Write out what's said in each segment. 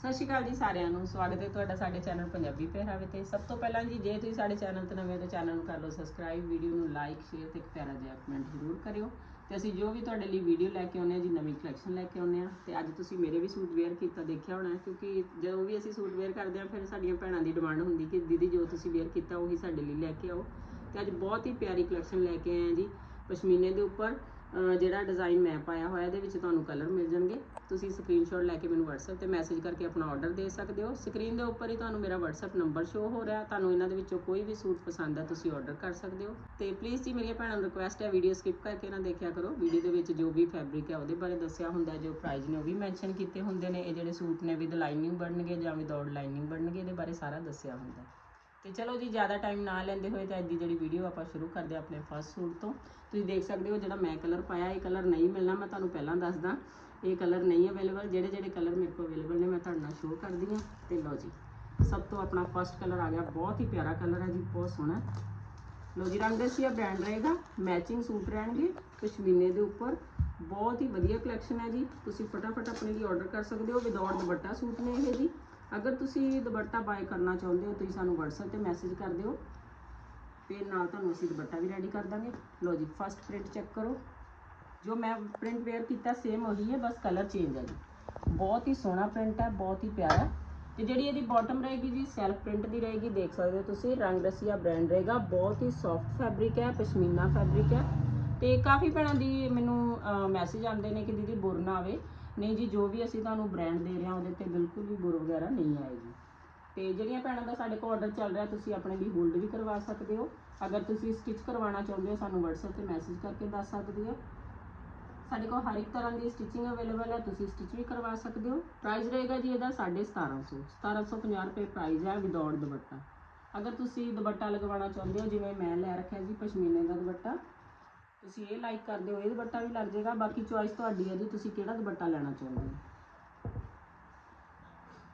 ਸਤਿ ਸ਼੍ਰੀ ਅਕਾਲ ਜੀ ਸਾਰਿਆਂ ਨੂੰ। ਸਵਾਗਤ ਹੈ ਤੁਹਾਡਾ ਸਾਡੇ ਚੈਨਲ ਪੰਜਾਬੀ ਪਹਿਰਾਵੇ ਤੇ ਸਭ ਤੋਂ ਪਹਿਲਾਂ ਜੀ, ਜੇ ਤੁਸੀਂ ਸਾਡੇ ਚੈਨਲ ਤੇ ਨਵੇਂ ਹੋ ਤਾਂ ਚੈਨਲ ਨੂੰ ਕਰ ਲਓ ਸਬਸਕ੍ਰਾਈਬ ਵੀਡੀਓ ਨੂੰ ਲਾਈਕ ਸ਼ੇਅਰ ਤੇ ਇੱਕ ਪਿਆਰਾ ਜਿਹਾ ਕਮੈਂਟ ਜ਼ਰੂਰ ਕਰਿਓ। ਤੇ ਅਸੀਂ ਜੋ ਵੀ ਤੁਹਾਡੇ ਲਈ ਵੀਡੀਓ ਲੈ ਕੇ ਆਉਂਦੇ ਹਾਂ ਜੀ, ਨਵੀਂ ਕਲੈਕਸ਼ਨ ਲੈ ਕੇ ਆਉਂਦੇ ਹਾਂ। ਤੇ ਅੱਜ ਤੁਸੀਂ ਮੇਰੇ ਵੀ ਸੂਟ ਵੇਅਰ ਕੀਤਾ, ਦੇਖਿਆ ਹੋਣਾ, ਕਿਉਂਕਿ ਜਦੋਂ ਵੀ ਅਸੀਂ ਸੂਟ ਵੇਅਰ ਕਰਦੇ ਹਾਂ, ਫਿਰ ਸਾਡੀਆਂ ਭੈਣਾਂ ਦੀ ਡਿਮਾਂਡ ਹੁੰਦੀ ਕਿ ਦੀਦੀ ਜੋ ਤੁਸੀਂ ਵੇਅਰ ਕੀਤਾ, ਉਹੀ ਸਾਡੇ ਲਈ ਲੈ ਕੇ ਆਓ। ਤੇ ਅੱਜ ਬਹੁਤ ਹੀ ਪਿਆਰੀ ਕਲੈਕਸ਼ਨ ਲੈ ਕੇ ਆਏ ਹਾਂ ਜੀ, ਪਸ਼ਮੀਨੇ ਦੇ ਉੱਪਰ। ਜਿਹੜਾ ਡਿਜ਼ਾਈਨ ਮੈਂ ਪਾਇਆ ਹੋਇਆ, ਇਹਦੇ ਵਿੱਚ ਤੁਹਾਨੂੰ ਕਲਰ ਮਿਲ ਜਾਣਗੇ। ਤੁਸੀਂ ਸਕਰੀਨਸ਼ਾਟ ਲੈ ਕੇ ਮੈਨੂੰ WhatsApp ਤੇ ਮੈਸੇਜ ਕਰਕੇ ਆਪਣਾ ਆਰਡਰ ਦੇ ਸਕਦੇ ਹੋ। ਸਕਰੀਨ ਦੇ ਉੱਪਰ ਹੀ ਤੁਹਾਨੂੰ ਮੇਰਾ WhatsApp ਨੰਬਰ ਸ਼ੋ ਹੋ ਰਿਹਾ। ਤੁਹਾਨੂੰ ਇਹਨਾਂ ਦੇ ਵਿੱਚੋਂ ਕੋਈ ਵੀ ਸੂਟ ਪਸੰਦ ਹੈ, ਤੁਸੀਂ ਆਰਡਰ ਕਰ ਸਕਦੇ ਹੋ। ਤੇ ਪਲੀਜ਼ ਜੀ, ਮੇਰੀਆਂ ਭੈਣਾਂ ਨੂੰ ਰਿਕੁਐਸਟ ਹੈ ਵੀਡੀਓ ਸਕਿਪ ਕਰਕੇ ਨਾ ਦੇਖਿਆ ਕਰੋ। ਵੀਡੀਓ ਦੇ ਵਿੱਚ ਜੋ ਵੀ ਫੈਬਰਿਕ ਹੈ, ਉਹਦੇ ਬਾਰੇ ਦੱਸਿਆ ਹੁੰਦਾ, ਜੋ ਪ੍ਰਾਈਸ ਨੇ ਉਹ ਵੀ ਮੈਂਸ਼ਨ ਕੀਤੇ ਹੁੰਦੇ ਨੇ। ਇਹ ਜਿਹੜੇ ਸੂਟ ਨੇ ਵਿਦ ਲਾਈਨਿੰਗ ਬਣਨਗੇ ਜਾਂ ਵਿਦਆਊਟ ਲਾਈਨਿੰਗ ਬਣਨਗੇ, ਇਹਦੇ ਬਾਰੇ ਸਾਰਾ ਦੱਸਿਆ ਹੁੰਦਾ। ਤੇ ਚਲੋ ਜੀ, ਜ਼ਿਆਦਾ ਟਾਈਮ ਨਾ ਲੈਂਦੇ ਹੋਏ ਤਾਂ ਅੱਜ ਦੀ ਜਿਹੜੀ ਵੀਡੀਓ ਆਪਾਂ ਸ਼ੁਰੂ ਕਰਦੇ ਹਾਂ ਆਪਣੇ ਫਸਟ ਸੂਟ ਤੋਂ। ਤੁਸੀਂ ਦੇਖ ਸਕਦੇ ਹੋ ਜਿਹੜਾ ਮੈਂ ਕਲਰ ਪਾਇਆ, ਇਹ ਕਲਰ ਨਹੀਂ ਮਿਲਣਾ, ਮੈਂ ਤੁਹਾਨੂੰ ਪਹਿਲਾਂ ਦੱਸਦਾ। ਇਹ ਕਲਰ ਨਹੀਂ ਅਵੇਲੇਬਲ ਜਿਹੜੇ ਜਿਹੜੇ ਕਲਰ ਮੇਰੇ ਕੋਲ ਅਵੇਲੇਬਲ ਨੇ, ਮੈਂ ਤੁਹਾਡੇ ਨਾਲ ਸ਼ੋਅ ਕਰਦੀ ਹਾਂ। ਤੇ ਲਓ ਜੀ, ਸਭ ਤੋਂ ਆਪਣਾ ਫਸਟ ਕਲਰ ਆ ਗਿਆ, ਬਹੁਤ ਹੀ ਪਿਆਰਾ ਕਲਰ ਹੈ ਜੀ, ਬਹੁਤ ਸੋਹਣਾ। ਹੈ। ਲਓ ਜੀ, ਰੰਗ ਦਸੀਆ ਬ੍ਰਾਂਡ ਰਹੇਗਾ ਮੈਚਿੰਗ ਸੂਟ ਰਹਿਣਗੇ, ਪਸ਼ਮੀਨੇ ਦੇ ਉੱਪਰ। ਬਹੁਤ ਹੀ ਵਧੀਆ ਕਲੈਕਸ਼ਨ ਹੈ ਜੀ, ਤੁਸੀਂ ਫਟਾਫਟ ਆਪਣੇ ਲਈ ਆਰਡਰ ਕਰ ਸਕਦੇ ਹੋ ਵਿਦਆਊਟ ਦੁਪੱਟਾ ਸੂਟ ਨੇ ਇਹ ਜੀ। ਅਗਰ ਤੁਸੀਂ ਦੁਪੱਟਾ ਬਾਏ ਕਰਨਾ ਚਾਹੁੰਦੇ ਹੋ, ਤੁਸੀਂ ਸਾਨੂੰ WhatsApp ਤੇ ਮੈਸੇਜ ਕਰ ਦਿਓ। ਤੇ ਨਾਲ ਤੁਹਾਨੂੰ ਅਸੀਂ ਦੁਪੱਟਾ ਵੀ ਰੈਡੀ ਕਰ ਦਾਂਗੇ। ਲਓ ਜੀ ਫਸਟ ਪ੍ਰਿੰਟ ਚੈੱਕ ਕਰੋ। ਜੋ ਮੈਂ ਪ੍ਰਿੰਟ ਵੇਅਰ ਕੀਤਾ ਸੇਮ ਉਹੀ ਹੈ, ਬਸ ਕਲਰ ਚੇਂਜ ਹੈ ਜੀ। ਬਹੁਤ ਹੀ ਸੋਹਣਾ ਪ੍ਰਿੰਟ ਹੈ, ਬਹੁਤ ਹੀ ਪਿਆਰਾ। ਤੇ ਜਿਹੜੀ ਇਹਦੀ ਬਾਟਮ ਰਹੇਗੀ ਜੀ ਸੈਲਫ ਪ੍ਰਿੰਟ ਦੀ ਰਹੇਗੀ, ਦੇਖ ਸਕਦੇ ਹੋ ਤੁਸੀਂ, ਰੰਗ ਰਸੀਆ ਬ੍ਰਾਂਡ ਰਹੇਗਾ। ਬਹੁਤ ਹੀ ਸੌਫਟ ਫੈਬਰਿਕ ਹੈ, ਪਸ਼ਮੀਨਾ ਫੈਬਰਿਕ ਹੈ। ਤੇ ਕਾਫੀ ਭੈਣਾਂ ਦੀ ਮੈਨੂੰ ਮੈਸੇਜ ਆਉਂਦੇ ਨੇ ਕਿ ਦੀਦੀ ਬੁਰ ਨਾ ਆਵੇ। ਨਹੀਂ ਜੀ, ਜੋ ਵੀ ਅਸੀਂ ਤੁਹਾਨੂੰ ਬ੍ਰਾਂਡ ਦੇ ਰਹੇ ਹਾਂ, ਉਹਦੇ ਤੇ ਬਿਲਕੁਲ ਵੀ ਬੁਰ ਵਗੈਰਾ ਨਹੀਂ ਆਏਗੀ। ਤੇ ਜਿਹੜੀਆਂ ਭੈਣਾਂ ਦਾ ਸਾਡੇ ਕੋਲ ਆਰਡਰ ਚੱਲ ਰਿਹਾ, ਤੁਸੀਂ ਆਪਣੇ ਲਈ ਹੋਲਡ ਵੀ ਕਰਵਾ ਸਕਦੇ ਹੋ। ਅਗਰ ਤੁਸੀਂ ਸਟਿਚ ਕਰਵਾਉਣਾ ਚਾਹੁੰਦੇ ਹੋ, ਸਾਨੂੰ WhatsApp ਤੇ ਮੈਸੇਜ ਕਰਕੇ ਦੱਸ ਸਕਦੇ ਹੋ। ਸਾਡੇ ਕੋਲ ਹਰ ਇੱਕ ਤਰ੍ਹਾਂ ਦੀ ਸਟਿਚਿੰਗ ਅਵੇਲੇਬਲ ਹੈ, ਤੁਸੀਂ ਸਟਿਚ ਵੀ ਕਰਵਾ ਸਕਦੇ ਹੋ। ਪ੍ਰਾਈਸ ਰਹੇਗਾ ਜੀ ਇਹਦਾ 1750 1750 ਰੁਪਏ ਪ੍ਰਾਈਸ ਹੈ ਵਿਦਆਊਟ ਦੁਪੱਟਾ। ਅਗਰ ਤੁਸੀਂ ਦੁਪੱਟਾ ਲਗਵਾਉਣਾ ਚਾਹੁੰਦੇ ਹੋ, ਜਿਵੇਂ ਮੈਂ ਲੈ ਰੱਖਿਆ ਜੀ, ਪਸ਼ਮੀਨੇ ਦਾ ਦੁਪੱਟਾ ਤੁਸੀਂ ਇਹ ਲਾਈਕ ਕਰਦੇ ਹੋ, ਇਹ ਦੁਪੱਟਾ ਵੀ ਲੱਗ ਜਾਏਗਾ, ਬਾਕੀ ਚੁਆਇਸ ਤੁਹਾਡੀ ਹੈ ਜੀ, ਤੁਸੀਂ ਕਿਹੜਾ ਦੁਪੱਟਾ ਲੈਣਾ ਚਾਹੁੰਦੇ ਹੋ?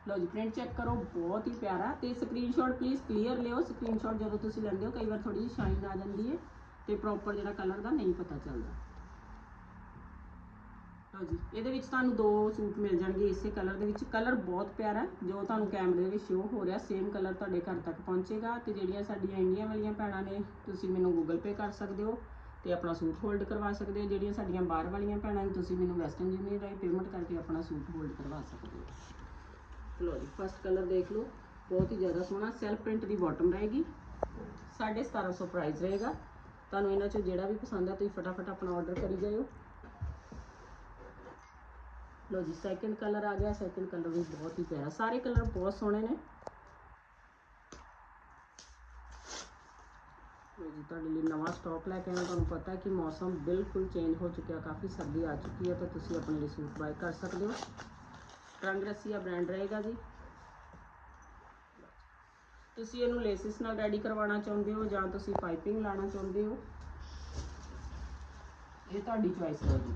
ਲਓ ਜੀ ਪ੍ਰਿੰਟ ਚੈੱਕ ਕਰੋ, ਬਹੁਤ ਹੀ ਪਿਆਰਾ, ਤੇ ਸਕਰੀਨਸ਼ਾਟ ਪਲੀਜ਼ ਕਲੀਅਰ ਲਿਓ ਸਕਰੀਨਸ਼ਾਟ ਜਦੋਂ ਤੁਸੀਂ ਲੈਂਦੇ ਹੋ, ਕਈ ਵਾਰ ਥੋੜੀ ਜਿਹੀ ਸ਼ਾਈਨ ਆ ਜਾਂਦੀ ਹੈ, ਤੇ ਪ੍ਰੋਪਰ ਜਿਹੜਾ ਕਲਰ ਦਾ ਨਹੀਂ ਪਤਾ ਚੱਲਦਾ। ਲਓ ਜੀ, ਇਹਦੇ ਵਿੱਚ ਤੁਹਾਨੂੰ ਦੋ ਸੂਟ ਮਿਲ ਜਾਣਗੇ, ਇਸੇ ਕਲਰ ਦੇ ਵਿੱਚ। ਕਲਰ ਬਹੁਤ ਪਿਆਰਾ, ਜੋ ਤੁਹਾਨੂੰ ਕੈਮਰੇ ਦੇ ਵਿੱਚ ਸ਼ੋ ਹੋ ਰਿਹਾ ਸੇਮ ਕਲਰ ਤੁਹਾਡੇ ਘਰ ਤੱਕ ਪਹੁੰਚੇਗਾ, ਤੇ ਜਿਹੜੀਆਂ ਸਾਡੀਆਂ ਇੰਡੀਆ ਵਾਲੀਆਂ ਭੈਣਾਂ ਨੇ, ਤੁਸੀਂ ਮੈਨੂੰ ਗੂਗਲ ਪੇ ਕਰ ਸਕਦੇ ਹੋ। ਤੇ ਆਪਣਾ ਸੂਟ ਹੋਲਡ ਕਰਵਾ ਸਕਦੇ ਹੋ, ਜਿਹੜੀਆਂ ਸਾਡੀਆਂ ਬਾਹਰ ਵਾਲੀਆਂ ਭੈਣਾਂ ਨੇ, ਤੁਸੀਂ ਮੈਨੂੰ ਵੈਸਟਰਨ ਯੂਨੀਅਨ ਰਾਹੀਂ ਪੇਮੈਂਟ ਕਰਕੇ ਆਪਣਾ ਸੂਟ ਹੋਲਡ ਕਰਵਾ ਸਕਦੇ ਹੋ। ਲਓ ਜੀ ਫਸਟ ਕਲਰ ਦੇਖ ਲਓ, ਬਹੁਤ ਹੀ ਜ਼ਿਆਦਾ ਸੋਹਣਾ ਸੈਲਫ ਪ੍ਰਿੰਟ ਦੀ ਬਾਟਮ ਰਹੇਗੀ। 1750 ਪ੍ਰਾਈਸ ਰਹੇਗਾ। ਤੁਹਾਨੂੰ ਇਹਨਾਂ ਚੋਂ ਜਿਹੜਾ ਵੀ ਪਸੰਦ ਆ, ਤੁਸੀਂ ਫਟਾਫਟ ਆਪਣਾ ਆਰਡਰ ਕਰੀ ਜਾਇਓ। ਲੋ ਜੀ ਸੈਕਿੰਡ ਕਲਰ ਆ ਗਿਆ। ਸੈਕਿੰਡ ਕਲਰ ਵੀ ਬਹੁਤ ਹੀ ਪਿਆਰਾ। ਸਾਰੇ ਕਲਰ ਬਹੁਤ ਸੋਹਣੇ ਨੇ। ਲੋ ਜੀ ਤੁਹਾਡੇ ਲਈ ਨਵਾਂ ਸਟਾਕ ਲੈ ਕੇ ਆਏ ਤੁਹਾਨੂੰ ਪਤਾ ਹੈ ਕਿ ਮੌਸਮ ਬਿਲਕੁਲ ਚੇਂਜ ਹੋ ਚੁੱਕਿਆ, ਕਾਫੀ ਸਰਦੀ ਆ ਚੁੱਕੀ ਹੈ, ਤਾਂ ਤੁਸੀਂ ਆਪਣੇ ਲਈ ਸੂਟ ਬਾਈ ਕਰ ਸਕਦੇ ਹੋ। ਰੰਗ ਰਸੀਆ ਬ੍ਰਾਂਡ ਰਹੇਗਾ ਜੀ। ਤੁਸੀਂ ਇਹਨੂੰ ਲੇਸਿਸ ਨਾਲ ਰੈਡੀ ਕਰਵਾਉਣਾ ਚਾਹੁੰਦੇ ਹੋ ਜਾਂ ਤੁਸੀਂ ਪਾਈਪਿੰਗ ਲਾਣਾ ਚਾਹੁੰਦੇ ਹੋ? ਇਹ ਤੁਹਾਡੀ ਚੁਆਇਸ ਰਹੇਗੀ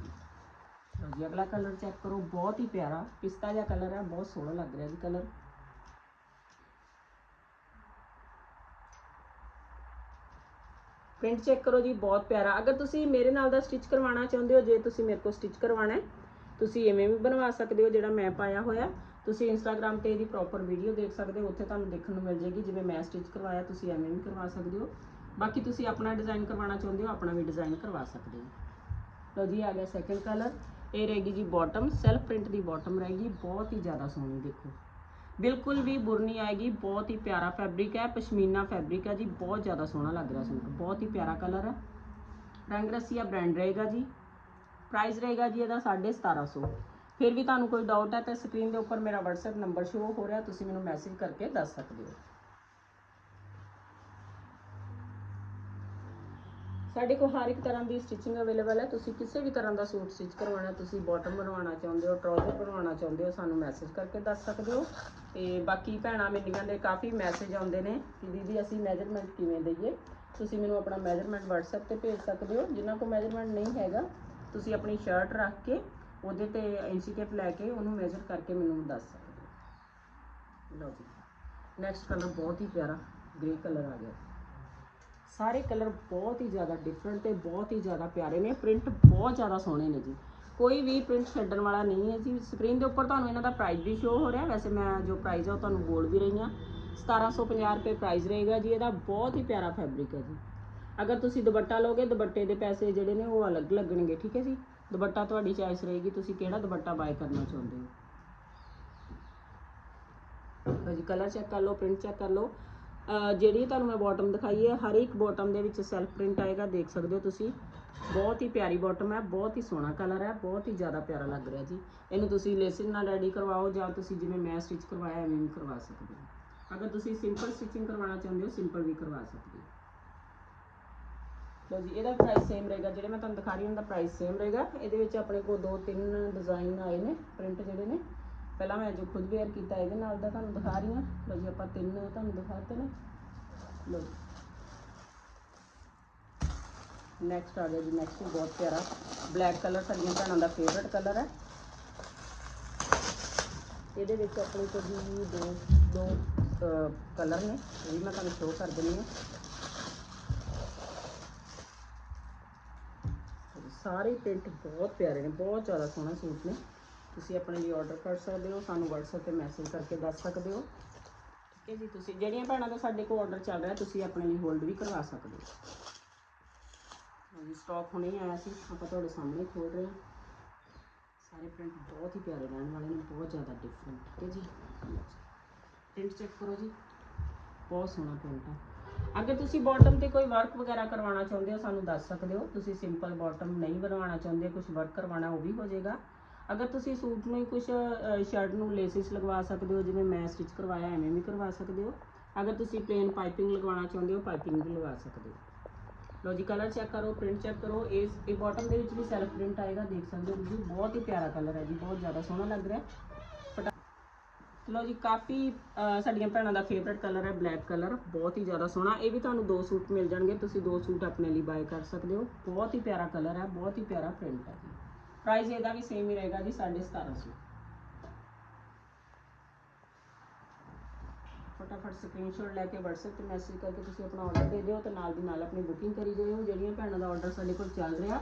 ਲਓ ਜੀ, ਅਗਲਾ ਕਲਰ ਚੈੱਕ ਕਰੋ, ਬਹੁਤ ਹੀ ਪਿਆਰਾ, ਪਿਸਤਾ ਜਿਹਾ ਕਲਰ ਹੈ, ਬਹੁਤ ਸੋਹਣਾ ਲੱਗ ਰਿਹਾ ਜੀ ਕਲਰ ਪ੍ਰਿੰਟ ਚੈੱਕ ਕਰੋ ਜੀ, ਬਹੁਤ ਪਿਆਰਾ। ਅਗਰ ਤੁਸੀਂ ਮੇਰੇ ਨਾਲ ਦਾ ਸਟਿਚ ਕਰਵਾਉਣਾ ਚਾਹੁੰਦੇ ਹੋ, ਜੇ ਤੁਸੀਂ ਮੇਰੇ ਕੋਲ ਸਟਿਚ ਕਰਵਾਉਣਾ ਹੈ, ਤੁਸੀਂ ਐਵੇਂ ਵੀ ਬਣਵਾ ਸਕਦੇ ਹੋ ਜਿਹੜਾ ਮੈਂ ਪਾਇਆ ਹੋਇਆ। ਤੁਸੀਂ ਇੰਸਟਾਗ੍ਰam ਤੇ ਇਹਦੀ ਪ੍ਰੋਪਰ ਵੀਡੀਓ ਦੇਖ ਸਕਦੇ ਹੋ, ਉੱਥੇ ਤੁਹਾਨੂੰ ਦੇਖਣ ਨੂੰ ਮਿਲ ਜੇਗੀ ਜਿਵੇਂ ਮੈਂ ਸਟਿਚ ਕਰਵਾਇਆ, ਤੁਸੀਂ ਐਵੇਂ ਵੀ ਕਰਵਾ ਸਕਦੇ ਹੋ। ਬਾਕੀ ਤੁਸੀਂ ਆਪਣਾ ਡਿਜ਼ਾਈਨ ਕਰਵਾਉਣਾ ਚਾਹੁੰਦੇ ਹੋ, ਆਪਣਾ ਵੀ ਡਿਜ਼ਾਈਨ ਕਰਵਾ ਸਕਦੇ ਹੋ। ਲਓ ਜੀ, ਆ ਗਿਆ ਸੈਕਿੰਡ ਕਲਰ ਇਹ ਰਹੇਗੀ ਜੀ ਬਾਟਮ ਸੈਲਫ ਪ੍ਰਿੰਟ ਦੀ ਬਾਟਮ ਰਹੇਗੀ, ਬਹੁਤ ਹੀ ਜ਼ਿਆਦਾ ਸੋਹਣੀ ਦੇਖੋ। ਬਿਲਕੁਲ ਵੀ ਬੁਰ ਨਹੀਂ ਆਏਗੀ, ਬਹੁਤ ਹੀ ਪਿਆਰਾ ਫੈਬਰਿਕ ਹੈ, ਪਸ਼ਮੀਨਾ ਫੈਬਰਿਕ ਹੈ ਜੀ, ਬਹੁਤ ਜ਼ਿਆਦਾ ਸੋਹਣਾ ਲੱਗ ਰਿਹਾ ਸੂਟ, ਬਹੁਤ ਹੀ ਪਿਆਰਾ ਕਲਰ ਹੈ। ਰੰਗ ਰਸੀਆ ਬ੍ਰਾਂਡ ਰਹੇਗਾ ਜੀ ਪ੍ਰਾਈਸ ਰਹੇਗਾ ਜੀ ਇਹਦਾ 1750 ਫਿਰ ਵੀ ਤੁਹਾਨੂੰ ਕੋਈ ਡਾਊਟ ਹੈ ਤਾਂ ਸਕਰੀਨ ਦੇ ਉੱਪਰ ਮੇਰਾ WhatsApp ਨੰਬਰ ਸ਼ੋ ਹੋ ਰਿਹਾ, ਤੁਸੀਂ ਮੈਨੂੰ ਮੈਸੇਜ ਕਰਕੇ ਦੱਸ ਸਕਦੇ ਹੋ। ਸਾਡੇ ਕੋਲ ਹਰ ਇੱਕ ਤਰ੍ਹਾਂ ਦੀ ਸਟਿਚਿੰਗ ਅਵੇਲੇਬਲ ਹੈ। ਤੁਸੀਂ ਕਿਸੇ ਵੀ ਤਰ੍ਹਾਂ ਦਾ ਸੂਟ ਸਟਿਚ ਕਰਵਾਉਣਾ, ਤੁਸੀਂ ਬਾਟਮ ਬਣਵਾਉਣਾ ਚਾਹੁੰਦੇ ਹੋ ਟਰਾਊਜ਼ਰ ਬਣਵਾਉਣਾ ਚਾਹੁੰਦੇ ਹੋ, ਸਾਨੂੰ ਮੈਸੇਜ ਕਰਕੇ ਦੱਸ ਸਕਦੇ ਹੋ। ਤੇ ਬਾਕੀ ਭੈਣਾਂ ਮੇਰੀਆਂ ਦੇ ਕਾਫੀ ਮੈਸੇਜ ਆਉਂਦੇ ਨੇ ਕਿ ਦੀਦੀ ਅਸੀਂ ਮੈਜਰਮੈਂਟ ਕਿਵੇਂ ਦਈਏ? ਤੁਸੀਂ ਮੈਨੂੰ ਆਪਣਾ ਮੈਜਰਮੈਂਟ WhatsApp ਤੇ ਭੇਜ ਸਕਦੇ ਹੋ। ਜਿਨ੍ਹਾਂ ਕੋਲ ਮੈਜਰਮੈਂਟ ਨਹੀਂ ਹੈਗਾ, ਤੁਸੀਂ ਆਪਣੀ ਸ਼ਰਟ ਰੱਖ ਕੇ ਉਹਦੇ ਤੇ ਇੰਚੀ ਟੇਪ ਲੈ ਕੇ ਉਹਨੂੰ ਮੈਜਰ ਕਰਕੇ ਮੈਨੂੰ ਦੱਸ ਸਕਦੇ ਹੋ। ਲਓ ਜੀ। ਨੈਕਸਟ ਕਲਰ ਬਹੁਤ ਹੀ ਪਿਆਰਾ ਗ੍ਰੇ ਕਲਰ ਆ ਗਿਆ। ਸਾਰੇ ਕਲਰ ਬਹੁਤ ਹੀ ਜ਼ਿਆਦਾ ਡਿਫਰੈਂਟ ਤੇ ਬਹੁਤ ਹੀ ਜ਼ਿਆਦਾ ਪਿਆਰੇ ਨੇ। ਪ੍ਰਿੰਟ ਬਹੁਤ ਜ਼ਿਆਦਾ ਸੋਹਣੇ ਨੇ ਜੀ। ਕੋਈ ਵੀ ਪ੍ਰਿੰਟ ਛੱਡਣ ਵਾਲਾ ਨਹੀਂ ਹੈ ਜੀ। ਸਕਰੀਨ ਦੇ ਉੱਪਰ ਤੁਹਾਨੂੰ ਇਹਨਾਂ ਦਾ ਪ੍ਰਾਈਸ ਵੀ ਸ਼ੋ ਹੋ ਰਿਹਾ। ਵੈਸੇ ਮੈਂ ਜੋ ਪ੍ਰਾਈਸ ਆ ਉਹ ਤੁਹਾਨੂੰ ਬੋਲ ਵੀ ਰਹੀ ਹਾਂ। 1750 ਰੁਪਏ ਪ੍ਰਾਈਸ ਰਹੇਗਾ ਜੀ। ਇਹਦਾ ਬਹੁਤ ਹੀ ਪਿਆਰਾ ਫੈਬਰਿਕ ਹੈ ਜੀ। ਅਗਰ ਤੁਸੀਂ ਦੁਪੱਟਾ ਲਓਗੇ, ਦੁਪੱਟੇ ਦੇ ਪੈਸੇ ਜਿਹੜੇ ਨੇ ਉਹ ਅਲੱਗ ਲੱਗਣਗੇ, ਠੀਕ ਹੈ ਜੀ? ਦੁਪੱਟਾ ਤੁਹਾਡੀ ਚੋਇਸ ਰਹੇਗੀ। ਤੁਸੀਂ ਕਿਹੜਾ ਦੁਪੱਟਾ ਬਾਏ ਕਰਨਾ ਚਾਹੁੰਦੇ ਹੋ? ਜੀ ਕਲਰ ਚੈੱਕ ਕਰ ਲਓ ਪ੍ਰਿੰਟ ਚੈੱਕ ਕਰ ਲਓ। ਜਿਹੜੀ ਤੁਹਾਨੂੰ ਮੈਂ ਬਾਟਮ ਦਿਖਾਈ ਹੈ, ਹਰ ਇੱਕ ਬਾਟਮ ਦੇ ਵਿੱਚ ਸੈਲਫ ਪ੍ਰਿੰਟ ਆਏਗਾ, ਦੇਖ ਸਕਦੇ ਹੋ ਤੁਸੀਂ। ਬਹੁਤ ਹੀ ਪਿਆਰੀ ਬਾਟਮ ਹੈ, ਬਹੁਤ ਹੀ ਸੋਹਣਾ ਕਲਰ ਹੈ, ਬਹੁਤ ਹੀ ਜ਼ਿਆਦਾ ਪਿਆਰਾ ਲੱਗ ਰਿਹਾ ਜੀ। ਇਹਨੂੰ ਤੁਸੀਂ ਲੇਸਿੰਗ ਨਾਲ ਰੈਡੀ ਕਰਵਾਓ ਜਾਂ ਤੁਸੀਂ ਜਿਵੇਂ ਮੈਂ ਸਟਿਚ ਕਰਵਾਇਆ, ਐਵੇਂ ਵੀ ਕਰਵਾ ਸਕਦੇ ਹੋ। ਅਗਰ ਤੁਸੀਂ ਸਿੰਪਲ ਸਟਿਚਿੰਗ ਕਰਵਾਉਣਾ ਚਾਹੁੰਦੇ ਹੋ ਸਿੰਪਲ ਵੀ ਕਰਵਾ ਸਕਦੇ ਹੋ। ਲਓ ਜੀ, ਇਹਦਾ ਪ੍ਰਾਈਸ ਸੇਮ ਰਹੇਗਾ, ਜਿਹੜੇ ਮੈਂ ਤੁਹਾਨੂੰ ਦਿਖਾ ਰਹੀ ਹਾਂ, ਉਹਦਾ ਪ੍ਰਾਈਸ ਸੇਮ ਰਹੇਗਾ। ਇਹਦੇ ਵਿੱਚ ਆਪਣੇ ਕੋਲ ਦੋ ਤਿੰਨ ਡਿਜ਼ਾਈਨ ਆਏ ਨੇ ਪ੍ਰਿੰਟ ਜਿਹੜੇ ਨੇ। ਪਹਿਲਾਂ ਮੈਂ ਜੋ ਖੁਦ ਵੇਅਰ ਕੀਤਾ, ਇਹਦੇ ਨਾਲ ਦਾ ਤੁਹਾਨੂੰ ਦਿਖਾ ਰਹੀ ਹਾਂ। ਲਓ ਜੀ, ਆਪਾਂ ਤਿੰਨ ਤੁਹਾਨੂੰ ਦਿਖਾਤੇ ਨੇ। ਲਓ ਨੈਕਸਟ ਆ ਗਿਆ ਜੀ ਨੈਕਸਟ ਬਹੁਤ ਪਿਆਰਾ। ਬਲੈਕ ਕਲਰ ਸਾਡੀਆਂ ਭੈਣਾਂ ਦਾ ਫੇਵਰਟ ਕਲਰ ਹੈ। ਇਹਦੇ ਵਿੱਚ ਆਪਣੇ ਕੋਲ ਜੀ ਦੋ ਦੋ ਕਲਰ ਨੇ, ਇਹ ਵੀ ਮੈਂ ਤੁਹਾਨੂੰ ਸ਼ੋਅ ਕਰ ਦਿੰਦੀ ਹਾਂ। ਸਾਰੇ ਪ੍ਰਿੰਟ ਬਹੁਤ ਪਿਆਰੇ ਨੇ, ਬਹੁਤ ਜ਼ਿਆਦਾ ਸੋਹਣਾ ਸੂਟ ਨੇ। ਤੁਸੀਂ ਆਪਣੇ ਲਈ ਆਰਡਰ ਕਰ ਸਕਦੇ ਹੋ, ਸਾਨੂੰ WhatsApp ਤੇ ਮੈਸੇਜ ਕਰਕੇ ਦੱਸ ਸਕਦੇ ਹੋ। ਠੀਕ ਹੈ ਜੀ, ਤੁਸੀਂ ਜਿਹੜੀਆਂ ਭੈਣਾਂ ਦਾ ਸਾਡੇ ਕੋਲ ਆਰਡਰ ਚੱਲ ਰਿਹਾ, ਤੁਸੀਂ ਆਪਣੇ ਲਈ ਹੋਲਡ ਵੀ ਕਰਵਾ ਸਕਦੇ ਹੋ। ਹਾਂਜੀ ਸਟਾਕ ਹੁਣੇ ਆਇਆ ਸੀ, ਆਪਾਂ ਤੁਹਾਡੇ ਸਾਹਮਣੇ ਖੋਲ ਰਹੇ ਹਾਂ। ਸਾਰੇ ਪ੍ਰਿੰਟ ਬਹੁਤ ਹੀ ਪਿਆਰੇ ਰਹਿਣ ਵਾਲੇ ਨੇ, ਬਹੁਤ ਜ਼ਿਆਦਾ ਡਿਫਰੈਂਟ ਠੀਕ ਹੈ ਜੀ। ਪ੍ਰਿੰਟ ਚੈੱਕ ਕਰੋ ਜੀ, ਬਹੁਤ ਸੋਹਣਾ ਪ੍ਰਿੰਟ ਹੈ। ਅਗਰ ਤੁਸੀਂ ਬਾਟਮ ਤੇ ਕੋਈ ਵਰਕ ਵਗੈਰਾ ਕਰਵਾਉਣਾ ਚਾਹੁੰਦੇ ਹੋ, ਸਾਨੂੰ ਦੱਸ ਸਕਦੇ ਹੋ। ਤੁਸੀਂ ਸਿੰਪਲ ਬਾਟਮ ਨਹੀਂ ਬਣਵਾਉਣਾ ਚਾਹੁੰਦੇ ਕੁਝ ਵਰਕ ਕਰਵਾਉਣਾ, ਉਹ ਵੀ ਹੋ ਜਾਏਗਾ। ਅਗਰ ਤੁਸੀਂ ਸੂਟ ਨੂੰ ਹੀ ਕੁਝ ਸ਼ਰਟ ਨੂੰ ਲੇਸਿਸ ਲਗਵਾ ਸਕਦੇ ਹੋ, ਜਿਵੇਂ ਮੈਂ ਸਟਿਚ ਕਰਵਾਇਆ, ਐਵੇਂ ਵੀ ਕਰਵਾ ਸਕਦੇ ਹੋ। ਅਗਰ ਤੁਸੀਂ ਪਲੇਨ ਪਾਈਪਿੰਗ ਲਗਵਾਉਣਾ ਚਾਹੁੰਦੇ ਹੋ ਪਾਈਪਿੰਗ ਵੀ ਲਗਾ ਸਕਦੇ ਹੋ। ਲਓ ਜੀ ਕਲਰ ਚੈੱਕ ਕਰੋ ਪ੍ਰਿੰਟ ਚੈੱਕ ਕਰੋ। ਇਸ ਇਹ ਬਾਟਮ ਦੇ ਵਿੱਚ ਵੀ ਸੈਲਫ ਪ੍ਰਿੰਟ ਆਏਗਾ, ਦੇਖ ਸਕਦੇ ਹੋ ਤੁਸੀਂ। ਬਹੁਤ ਹੀ ਪਿਆਰਾ ਕਲਰ ਹੈ ਜੀ, ਬਹੁਤ ਜ਼ਿਆਦਾ ਸੋਹਣਾ ਲੱਗ ਰਿਹਾ ਫਟਾ ਲਓ ਜੀ, ਕਾਫੀ ਸਾਡੀਆਂ ਭੈਣਾਂ ਦਾ ਫੇਵਰਟ ਕਲਰ ਹੈ ਬਲੈਕ ਕਲਰ ਬਹੁਤ ਹੀ ਜ਼ਿਆਦਾ ਸੋਹਣਾ। ਇਹ ਵੀ ਤੁਹਾਨੂੰ ਦੋ ਸੂਟ ਮਿਲ ਜਾਣਗੇ, ਤੁਸੀਂ ਦੋ ਸੂਟ ਆਪਣੇ ਲਈ ਬਾਏ ਕਰ ਸਕਦੇ ਹੋ। ਬਹੁਤ ਹੀ ਪਿਆਰਾ ਕਲਰ ਹੈ, ਬਹੁਤ ਹੀ ਪਿਆਰਾ ਪ੍ਰਿੰਟ ਹੈ ਜੀ। ਪ੍ਰਾਈਸ ਇਹਦਾ ਵੀ ਸੇਮ ਹੀ ਰਹੇਗਾ ਜੀ 1750 ਫਟਾਫਟ ਸਕਰੀਨਸ਼ਾਟ ਲੈ ਕੇ WhatsApp ਤੇ ਮੈਸੇਜ ਕਰਕੇ ਤੁਸੀਂ ਆਪਣਾ ਆਰਡਰ ਦੇ ਦਿਓ ਤੇ ਨਾਲ ਦੀ ਨਾਲ ਆਪਣੀ ਬੁਕਿੰਗ ਕਰੀ ਜਾਇਓ। ਜਿਹੜੀਆਂ ਭੈਣਾਂ ਦਾ ਆਰਡਰ ਸਾਡੇ ਕੋਲ ਚੱਲ ਰਿਹਾ,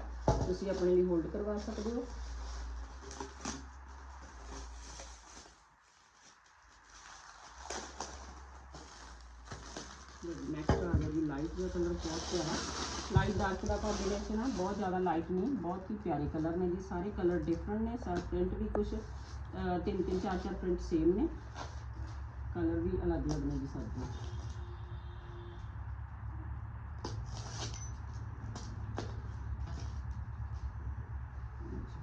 ਤੁਸੀਂ ਆਪਣੇ ਲਈ ਹੋਲਡ ਕਰਵਾ ਸਕਦੇ ਹੋ। ਨੈਕਸਟ ਆ ਗਿਆ ਜੀ ਲਾਈਟ ਦਾ ਕਲਰ ਬਹੁਤ ਪਿਆਰਾ। ਲਾਈਟ ਡਾਰਕ ਦਾ ਕੰਬੀਨੇਸ਼ਨ ਹੈ ਬਹੁਤ ਜ਼ਿਆਦਾ ਲਾਈਟ ਨਹੀਂ ਬਹੁਤ ਹੀ ਪਿਆਰੇ ਕਲਰ ਨੇ ਜੀ ਸਾਰੇ ਕਲਰ ਡਿਫਰੈਂਟ ਨੇ ਸਾਰੇ ਪ੍ਰਿੰਟ ਵੀ ਕੁਝ ਤਿੰਨ ਤਿੰਨ ਚਾਰ ਚਾਰ ਪ੍ਰਿੰਟ ਸੇਮ ਨੇ ਕਲਰ ਵੀ ਅਲੱਗ-ਅਲੱਗ ਨੇ ਜੀ ਸਭ ਦੇ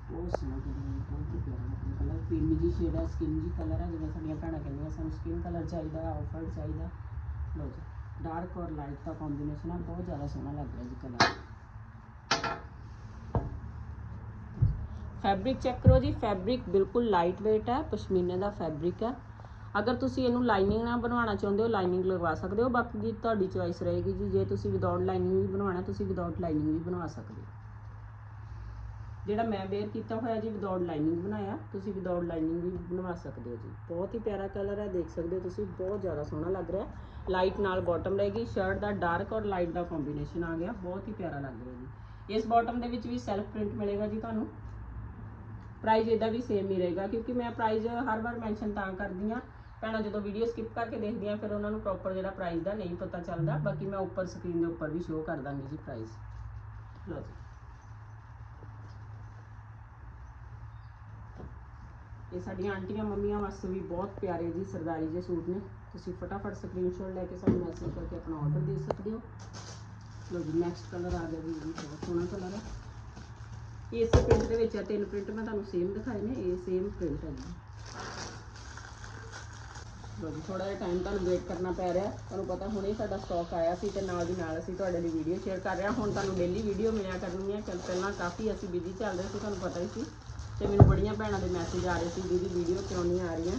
ਬਹੁਤ ਸੋਹਣਾ ਕਲਰ ਹੈ ਬਹੁਤ ਹੀ ਪਿਆਰਾ ਕਲਰ ਕਰੀਮੀ ਜੀ ਸ਼ੇਡ ਹੈ ਸਕਿਨ ਜੀ ਕਲਰ ਹੈ ਜਿਵੇਂ ਸਾਡੀਆਂ ਭੈਣਾਂ ਕਹਿੰਦੀਆਂ ਸਾਨੂੰ ਸਕਿਨ ਕਲਰ ਚਾਹੀਦਾ ਆਫ ਵਾਈਟ ਚਾਹੀਦਾ ਲਓ ਜੀ ਡਾਰਕ ਔਰ ਲਾਈਟ ਦਾ ਕੰਬੀਨੇਸ਼ਨ ਹੈ ਬਹੁਤ ਜ਼ਿਆਦਾ ਸੋਹਣਾ ਲੱਗ ਰਿਹਾ ਜੀ ਕਲਰ ਫੈਬਰਿਕ ਚੈੱਕ ਕਰੋ ਜੀ ਫੈਬਰਿਕ ਬਿਲਕੁਲ ਲਾਈਟ weight ਹੈ ਪਸ਼ਮੀਨੇ ਦਾ ਫੈਬਰਿਕ ਹੈ ਅਗਰ ਤੁਸੀਂ ਇਹਨੂੰ ਲਾਈਨਿੰਗ ਨਾਲ ਬਣਾਉਣਾ ਚਾਹੁੰਦੇ ਹੋ ਲਾਈਨਿੰਗ ਲਗਵਾ ਸਕਦੇ ਹੋ, ਬਾਕੀ ਦੀ ਤੁਹਾਡੀ ਚੋਇਸ ਰਹੇਗੀ ਜੀ। ਜੇ ਤੁਸੀਂ ਵਿਦਆਊਟ ਲਾਈਨਿੰਗ ਵੀ ਬਣਵਾਉਣਾ, ਤੁਸੀਂ ਵਿਦਆਊਟ ਲਾਈਨਿੰਗ ਵੀ ਬਣਵਾ ਸਕਦੇ ਹੋ। ਜਿਹੜਾ ਮੈਂ ਵੇਅਰ ਕੀਤਾ ਹੋਇਆ ਜੀ ਵਿਦਆਊਟ ਲਾਈਨਿੰਗ ਬਣਾਇਆ, ਤੁਸੀਂ ਵਿਦਆਊਟ ਲਾਈਨਿੰਗ ਵੀ ਬਣਵਾ ਸਕਦੇ ਹੋ ਜੀ। ਬਹੁਤ ਹੀ ਪਿਆਰਾ ਕਲਰ ਹੈ ਦੇਖ ਸਕਦੇ ਹੋ ਤੁਸੀਂ, ਬਹੁਤ ਜ਼ਿਆਦਾ ਸੋਹਣਾ ਲੱਗ ਰਿਹਾ। ਲਾਈਟ ਨਾਲ ਬਾਟਮ ਰਹੇਗੀ ਸ਼ਰਟ ਦਾ ਡਾਰਕ ਔਰ ਲਾਈਟ ਦਾ ਕੰਬੀਨੇਸ਼ਨ ਆ ਗਿਆ, ਬਹੁਤ ਹੀ ਪਿਆਰਾ ਲੱਗ ਰਿਹਾ ਜੀ। ਇਸ ਬਾਟਮ ਦੇ ਵਿੱਚ ਵੀ ਸੈਲਫ ਪ੍ਰਿੰਟ ਮਿਲੇਗਾ ਜੀ ਤੁਹਾਨੂੰ। ਪ੍ਰਾਈਸ ਇਹਦਾ ਵੀ ਸੇਮ ਹੀ ਰਹੇਗਾ, ਕਿਉਂਕਿ ਮੈਂ ਪ੍ਰਾਈਸ ਹਰ ਵਾਰ ਮੈਂਸ਼ਨ ਤਾਂ ਕਰਦੀ ਆ ਭੈਣਾਂ, ਜਦੋਂ ਵੀਡੀਓ ਸਕਿਪ ਕਰਕੇ ਦੇਖਦੀਆਂ ਫਿਰ ਉਹਨਾਂ ਨੂੰ ਪ੍ਰੋਪਰ ਜਿਹੜਾ ਪ੍ਰਾਈਸ ਦਾ ਨਹੀਂ ਪਤਾ ਚੱਲਦਾ। ਬਾਕੀ ਮੈਂ ਉੱਪਰ ਸਕਰੀਨ ਦੇ ਉੱਪਰ ਵੀ ਸ਼ੋਅ ਕਰ ਦਾਂਗੀ ਜੀ ਪ੍ਰਾਈਸ ਲਓ ਜੀ। ਇਹ ਸਾਡੀਆਂ ਆਂਟੀਆਂ, ਮੰਮੀਆਂ ਵਾਸਤੇ ਵੀ ਬਹੁਤ ਪਿਆਰੇ ਜੀ ਸਰਦਾਰੀ ਜਿਹੇ ਸੂਟ ਨੇ। ਤੁਸੀਂ ਫਟਾਫਟ ਸਕਰੀਨਸ਼ਾਟ ਲੈ ਕੇ ਸਾਨੂੰ ਮੈਸੇਜ ਕਰਕੇ ਆਪਣਾ ਆਰਡਰ ਦੇ ਸਕਦੇ ਹੋ। ਲੋ ਜੀ ਨੈਕਸਟ ਕਲਰ ਆ ਗਿਆ ਜੀ ਬਹੁਤ ਸੋਹਣਾ ਕਲਰ ਹੈ। ਇਸ ਪ੍ਰਿੰਟ ਦੇ ਵਿੱਚ ਆ ਤਿੰਨ ਪ੍ਰਿੰਟ ਮੈਂ ਤੁਹਾਨੂੰ ਸੇਮ ਦਿਖਾਏ ਨੇ, ਇਹ ਸੇਮ ਪ੍ਰਿੰਟ ਹੈ ਜੀ। ਲੋ ਜੀ ਥੋੜਾ ਜਿਹਾ ਟਾਈਮ ਤੁਹਾਨੂੰ ਵੇਟ ਕਰਨਾ ਪੈ ਰਿਹਾ। ਤੁਹਾਨੂੰ ਪਤਾ ਹੁਣੇ ਸਾਡਾ ਸਟਾਕ ਆਇਆ ਸੀ ਤੇ ਨਾਲ ਦੀ ਨਾਲ ਅਸੀਂ ਤੁਹਾਡੇ ਲਈ ਵੀਡੀਓ ਸ਼ੇਅਰ ਕਰ ਰਹੇ ਹਾਂ। ਹੁਣ ਤੁਹਾਨੂੰ ਡੇਲੀ ਵੀਡੀਓ ਮਿਲਿਆ ਕਰਨੀ ਹੈ। ਚੱਲ ਪਹਿਲਾਂ ਕਾਫੀ ਅਸੀਂ ਬਿਜ਼ੀ ਚੱਲ ਰਹੇ ਸੀ, ਤੁਹਾਨੂੰ ਪਤਾ ਹੀ ਸੀ। ਤੇ ਮੈਨੂੰ ਬੜੀਆਂ ਭੈਣਾਂ ਦੇ ਮੈਸੇਜ ਆ ਰਹੇ ਸੀ ਦੀਦੀ ਵੀਡੀਓ ਕਿਉਂ ਨਹੀਂ ਆ ਰਹੀਆਂ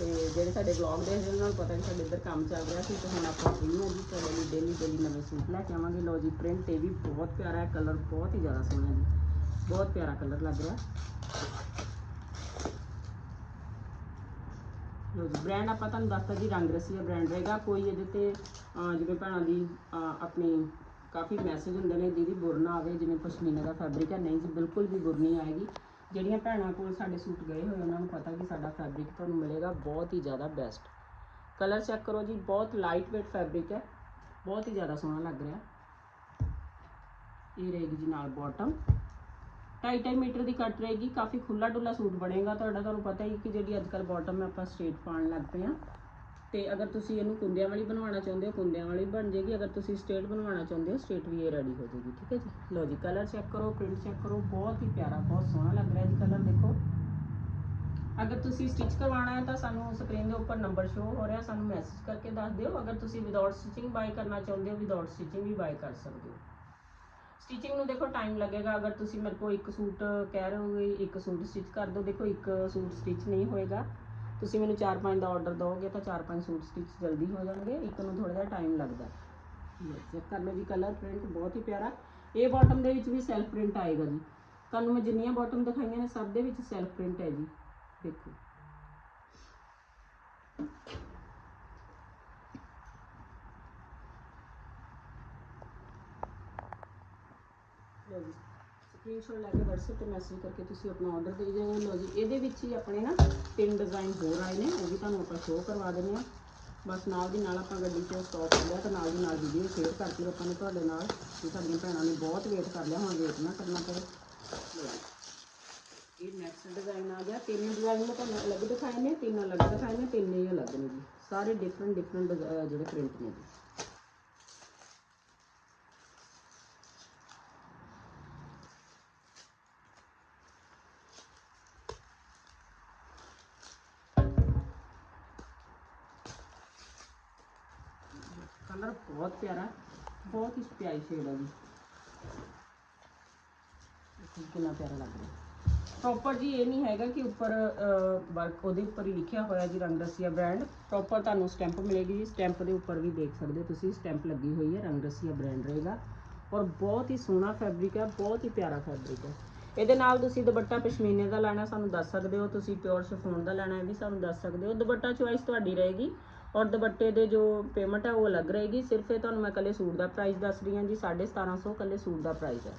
ਤੇ ਜਿਹੜੇ ਸਾਡੇ ਵਲੌਗ ਦੇਖਦੇ ਉਹਨਾਂ ਨੂੰ ਪਤਾ ਕਿ ਸਾਡੇ ਇੱਧਰ ਕੰਮ ਚੱਲ ਰਿਹਾ ਸੀ ਤੇ ਹੁਣ ਆਪਾਂ ਫ੍ਰੀ ਹਾਂ ਜੀ ਤੁਹਾਡੇ ਲਈ ਡੇਲੀ ਡੇਲੀ ਨਵੇਂ ਸੂਟ ਲੈ ਕੇ ਆਵਾਂਗੇ। ਲਓ ਜੀ ਪ੍ਰਿੰਟ ਇਹ ਵੀ ਬਹੁਤ ਪਿਆਰਾ ਹੈ ਕਲਰ ਬਹੁਤ ਹੀ ਜ਼ਿਆਦਾ ਸੋਹਣਾ ਜੀ। ਬਹੁਤ ਪਿਆਰਾ ਕਲਰ ਲੱਗ ਰਿਹਾ। ਲੋ ਜੀ ਬ੍ਰਾਂਡ ਆਪਾਂ ਤੁਹਾਨੂੰ ਦੱਸਤਾ ਜੀ ਰੰਗ ਰਸੀਆ ਬ੍ਰਾਂਡ ਰਹੇਗਾ। ਕੋਈ ਇਹਦੇ ਤੇ ਜਿਵੇਂ ਭੈਣਾਂ ਦੀ ਅਹ, ਆਪਣੀ ਕਾਫੀ ਮੈਸੇਜ ਹੁੰਦੇ ਨੇ ਦੀਦੀ ਬੁਰ ਨਾ ਆਵੇ ਜਿਵੇਂ ਪਸ਼ਮੀਨਾ ਦਾ ਫੈਬਰਿਕ ਹੈ ਨਹੀਂ ਜੀ ਬਿਲਕੁਲ ਵੀ ਬੁਰ ਨਹੀਂ ਆਏਗੀ। ਜਿਹੜੀਆਂ ਭੈਣਾਂ ਕੋਲ ਸਾਡੇ ਸੂਟ ਗਏ ਹੋਏ ਉਹਨਾਂ ਨੂੰ ਪਤਾ ਕਿ ਸਾਡਾ ਫੈਬਰਿਕ ਤੁਹਾਨੂੰ ਮਿਲੇਗਾ ਬਹੁਤ ਹੀ ਜ਼ਿਆਦਾ ਬੈਸਟ ਕਲਰ ਚੈੱਕ ਕਰੋ ਜੀ, ਬਹੁਤ ਲਾਈਟ weight ਫੈਬਰਿਕ ਹੈ, ਬਹੁਤ ਹੀ ਜ਼ਿਆਦਾ ਸੋਹਣਾ ਲੱਗ ਰਿਹਾ। ਇਹ ਰਹੇਗੀ ਜੀ ਨਾਲ ਬਾਟਮ 2.5 ਮੀਟਰ ਦੀ ਕੱਟ ਰਹੇਗੀ, ਕਾਫੀ ਖੁੱਲਾ ਡੁੱਲਾ ਸੂਟ ਬਣੇਗਾ। ਤੁਹਾਡਾ ਤੁਹਾਨੂੰ ਪਤਾ ਹੀ ਕਿ ਜਿਹੜੀ ਅੱਜ ਕੱਲ ਬਾਟਮ ਆਪਾਂ ਸਟ੍ਰੇਟ ਪਾਉਣ ਲੱਗ ਪਏ ਆ ਤੇ ਅਗਰ ਤੁਸੀਂ ਇਹਨੂੰ ਕੁੰਦਿਆਂ ਵਾਲੀ ਬਣਵਾਉਣਾ ਚਾਹੁੰਦੇ ਹੋ ਕੁੰਦਿਆਂ ਵਾਲੀ ਬਣ ਜਾਏਗੀ। ਅਗਰ ਤੁਸੀਂ ਸਟ੍ਰੇਟ ਬਣਵਾਉਣਾ ਚਾਹੁੰਦੇ ਹੋ ਸਟ੍ਰੇਟ ਵੀ ਇਹ ਰੈਡੀ ਹੋ ਜਾਏਗੀ, ਠੀਕ ਹੈ ਜੀ? ਲਓ ਜੀ ਕਲਰ ਚੈੱਕ ਕਰੋ ਪ੍ਰਿੰਟ ਚੈੱਕ ਕਰੋ, ਬਹੁਤ ਹੀ ਪਿਆਰਾ, ਬਹੁਤ ਸੋਹਣਾ ਲੱਗ ਰਿਹਾ ਜੀ ਕਲਰ ਦੇਖੋ। ਅਗਰ ਤੁਸੀਂ ਸਟਿਚ ਕਰਵਾਉਣਾ ਹੈ ਤਾਂ ਸਾਨੂੰ ਸਕਰੀਨ ਦੇ ਉੱਪਰ ਨੰਬਰ ਸ਼ੋ ਹੋ ਰਿਹਾ, ਸਾਨੂੰ ਮੈਸੇਜ ਕਰਕੇ ਦੱਸ ਦਿਓ। ਅਗਰ ਤੁਸੀਂ ਵਿਦਆਊਟ ਸਟਿਚਿੰਗ ਬਾਈ ਕਰਨਾ ਚਾਹੁੰਦੇ ਹੋ ਵਿਦਆਊਟ ਸਟਿਚਿੰਗ ਵੀ ਬਾਈ ਕਰ ਸਕਦੇ ਹੋ। ਸਟਿਚਿੰਗ ਨੂੰ ਦੇਖੋ ਟਾਈਮ ਲੱਗੇਗਾ। ਅਗਰ ਤੁਸੀਂ ਮੇਰੇ ਕੋਲ ਇੱਕ ਸੂਟ ਕਹਿ ਰਹੇ ਹੋ ਇੱਕ ਸੂਟ ਸਟਿਚ ਕਰ ਦਿਓ। ਦੇਖੋ, ਇੱਕ ਸੂਟ ਸਟਿਚ ਨਹੀਂ ਹੋਏਗਾ। ਤੁਸੀਂ ਮੈਨੂੰ 4-5 ਦਾ ਆਰਡਰ ਦਿਓਗੇ ਤਾਂ 4-5 ਸੂਟ ਸਟਿਚ ਜਲਦੀ ਹੋ ਜਾਣਗੇ, ਇੱਕ ਨੂੰ ਥੋੜਾ ਜਿਹਾ ਟਾਈਮ ਲੱਗਦਾ। ਚੈੱਕ ਕਰ ਲਓ ਜੀ ਕਲਰ ਪ੍ਰਿੰਟ ਬਹੁਤ ਹੀ ਪਿਆਰਾ। ਇਹ ਬਾਟਮ ਦੇ ਵਿੱਚ ਵੀ ਸੈਲਫ ਪ੍ਰਿੰਟ ਆਏਗਾ ਜੀ। ਤੁਹਾਨੂੰ ਮੈਂ ਜਿੰਨੀਆਂ ਬਾਟਮ ਦਿਖਾਈਆਂ ਨੇ, ਸਭ ਦੇ ਵਿੱਚ ਸੈਲਫ ਪ੍ਰਿੰਟ ਹੈ ਜੀ। ਦੇਖੋ ਲਓ ਜੀ ਸਕਰੀਨਸ਼ਾਟ ਲੈ ਕੇ WhatsApp ਤੇ ਮੈਸੇਜ ਕਰਕੇ ਤੁਸੀਂ ਆਪਣਾ ਆਰਡਰ ਦੇ ਦਿਓ ਲਓ ਜੀ, ਇਹਦੇ ਵਿੱਚ ਹੀ ਆਪਣੇ ਨਾ ਤਿੰਨ ਡਿਜ਼ਾਈਨ ਹੋਰ ਆਏ ਨੇ, ਉਹ ਵੀ ਤੁਹਾਨੂੰ ਆਪਾਂ ਸ਼ੋਅ ਕਰਵਾ ਦਿੰਦੇ ਆ ਬਸ ਨਾਲ ਦੀ ਨਾਲ ਆਪਾਂ ਗੱਡੀ 'ਚ ਸਟਾਪ ਕਰ ਲਿਆ ਤਾਂ ਨਾਲ ਦੀ ਨਾਲ ਵੀਡੀਓ ਸ਼ੇਅਰ ਕਰਤੀ ਆਪਾਂ ਨੇ ਤੁਹਾਡੇ ਨਾਲ ਕਿ ਸਾਡੀਆਂ ਭੈਣਾਂ ਨੇ ਬਹੁਤ ਵੇਟ ਕਰ ਲਿਆ, ਹੁਣ ਵੇਟ ਨਾ ਕਰਨਾ ਪਵੇ। ਇਹ ਨੈਕਸਟ ਡਿਜ਼ਾਈਨ ਆ ਗਿਆ। ਤਿੰਨ ਡਿਜ਼ਾਈਨ ਮੈਂ ਤੁਹਾਨੂੰ ਅਲੱਗ ਦਿਖਾਏ ਨੇ, ਤਿੰਨ ਅਲੱਗ ਦਿਖਾਏ ਨੇ, ਤਿੰਨ ਹੀ ਅਲੱਗ ਨੇ ਜੀ। ਸਾਰੇ ਡਿਫਰੈਂਟ ਡਿਫਰੈਂਟ ਜਿਹੜੇ ਪ੍ਰਿੰਟ ਨੇ ਜੀ। ਪਿਆਈ ਹੀ ਜੀ ਦੇਖੋ ਕਿੰਨਾ ਪਿਆਰਾ ਲੱਗ ਰਿਹਾ। ਪ੍ਰੋਪਰ ਜੀ ਇਹ ਨਹੀਂ ਹੈਗਾ ਕਿ ਉੱਪਰ ਵਰਕ ਉਹਦੇ ਉੱਪਰ ਹੀ ਲਿਖਿਆ ਹੋਇਆ ਜੀ ਰੰਗ ਰਸੀਆ ਬ੍ਰਾਂਡ ਪ੍ਰੋਪਰ ਤੁਹਾਨੂੰ ਸਟੈਂਪ ਮਿਲੇਗੀ ਜੀ। ਸਟੈਂਪ ਦੇ ਉੱਪਰ ਵੀ ਦੇਖ ਸਕਦੇ ਹੋ ਤੁਸੀਂ। ਸਟੈਂਪ ਲੱਗੀ ਹੋਈ ਹੈ ਰੰਗ ਰਸੀਆ ਬ੍ਰਾਂਡ ਰਹੇਗਾ। ਔਰ ਬਹੁਤ ਹੀ ਸੋਹਣਾ ਫੈਬਰਿਕ ਹੈ, ਬਹੁਤ ਹੀ ਪਿਆਰਾ ਫੈਬਰਿਕ ਹੈ। ਇਹਦੇ ਨਾਲ ਤੁਸੀਂ ਦੁਪੱਟਾ ਪਸ਼ਮੀਨੇ ਦਾ ਲੈਣਾ ਸਾਨੂੰ ਦੱਸ ਸਕਦੇ ਹੋ। ਤੁਸੀਂ ਪਿਓਰ ਸ਼ਿਫੋਨ ਦਾ ਲੈਣਾ, ਇਹ ਵੀ ਸਾਨੂੰ ਦੱਸ ਸਕਦੇ ਹੋ। ਦੁਪੱਟਾ ਚੁਆਇਸ ਤੁਹਾਡੀ ਰਹੇਗੀ। ਔਰ ਦੁਪੱਟੇ ਦੇ ਜੋ ਪੇਮੈਂਟ ਹੈ ਉਹ ਅਲੱਗ ਰਹੇਗੀ। ਸਿਰਫ ਇਹ ਤੁਹਾਨੂੰ ਮੈਂ ਕੱਲੇ ਸੂਟ ਦਾ ਪ੍ਰਾਈਸ ਦੱਸ ਰਹੀ ਹਾਂ ਜੀ 1750 ਕੱਲੇ ਸੂਟ ਦਾ ਪ੍ਰਾਈਸ ਹੈ